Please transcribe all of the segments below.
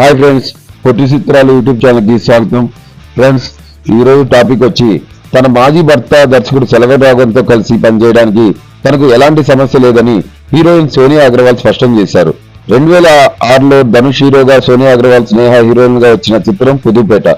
Hi friends పొట్టి చిత్రాలు YouTube ఛానల్కి స్వాగతం. ఫ్రెండ్స్ ఈరోజు టాపిక్ వచ్చి తన మాజీ భర్త దర్శకుడు సెలవర్ రాఘవన్తో కలిసి పనిచేయడానికి తనకు ఎలాంటి సమస్య లేదని హీరోయిన్ సోనియా అగ్రవాల్ స్పష్టం చేశారు. రెండు వేల ఆరులో ధనుష్ హీరోగా సోనియా అగ్రవాల్ స్నేహ హీరోయిన్గా వచ్చిన చిత్రం పుదుపేట.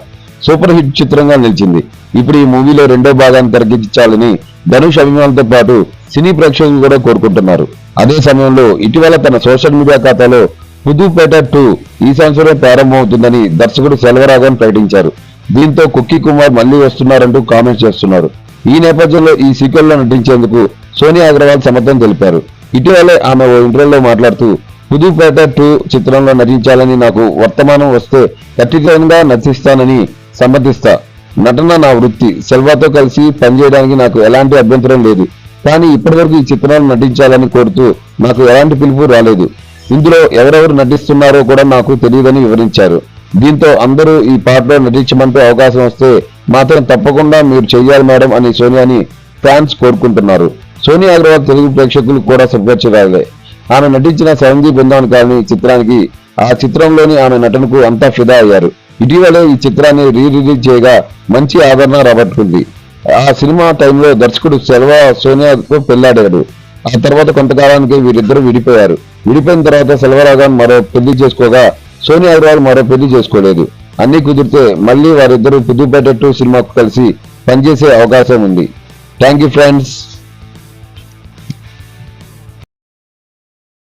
సూపర్ హిట్ చిత్రంగా నిలిచింది. ఇప్పుడు ఈ మూవీలో రెండో భాగాన్ని తెరగించాలని ధనుష్ అభిమానులతో పాటు సినీ ప్రేక్షకులు కూడా కోరుకుంటున్నారు. అదే సమయంలో ఇటీవల తన సోషల్ మీడియా ఖాతాలో పుదుపేట టూ ఈ సంవత్సరం ప్రారంభమవుతుందని దర్శకుడు సెల్వరాఘవన్ ప్రకటించారు. దీంతో కుక్కీ కుమార్ మళ్ళీ వస్తున్నారంటూ కామెంట్ చేస్తున్నారు. ఈ నేపథ్యంలో ఈ సీక్వెల్లో నటించేందుకు సోనియా అగ్రవాల్ సమర్థం తెలిపారు. ఇటీవలే ఆమె ఓ ఇంటర్వ్యూలో మాట్లాడుతూ పుదుపేట టూ చిత్రంలో నటించాలని నాకు వర్తమానం వస్తే ఖచ్చితంగా నటిస్తానని సమ్మతిస్తా. నటన నా వృత్తి. సెల్వాతో కలిసి పనిచేయడానికి నాకు ఎలాంటి అభ్యంతరం లేదు. కానీ ఇప్పటివరకు ఈ చిత్రాలు నటించాలని కోరుతూ నాకు ఎలాంటి పిలుపు రాలేదు. ఇందులో ఎవరెవరు నటిస్తున్నారో కూడా నాకు తెలియదని వివరించారు. దీంతో అందరూ ఈ పాటలో నటించమంటూ అవకాశం వస్తే మాత్రం తప్పకుండా మీరు చెయ్యాలి మేడం అని సోనియాని ఫ్యాన్స్ కోరుకుంటున్నారు. సోనియా అగ్రవాల్ తెలుగు ప్రేక్షకులు కూడా సంపర్చగాలే ఆమె నటించిన సంజీ బృందావన్ కాలనీ చిత్రానికి ఆ చిత్రంలోని ఆమె నటనకు అంతా ఫిదా అయ్యారు. ఇటీవలే ఈ చిత్రాన్ని రీ రిలీజ్ చేయగా మంచి ఆదరణ రాబట్టుకుంది. ఆ సినిమా టైంలో దర్శకుడు సెల్వా సోనియాకు పెళ్ళాడాడు ఆ తర్వాత కొంతకాలానికి వీరిద్దరూ విడిపోయారు. విడిపోయిన తర్వాత సెల్వరాఘవన్ మరో పెళ్ళి చేసుకోగా సోనియా అగర్వాల్ మరో పెళ్ళి చేసుకోలేదు. అన్ని కుదిరితే మళ్ళీ వారిద్దరూ పుదుపేట టూ సినిమాకు కలిసి పనిచేసే అవకాశం ఉంది. Thank you friends.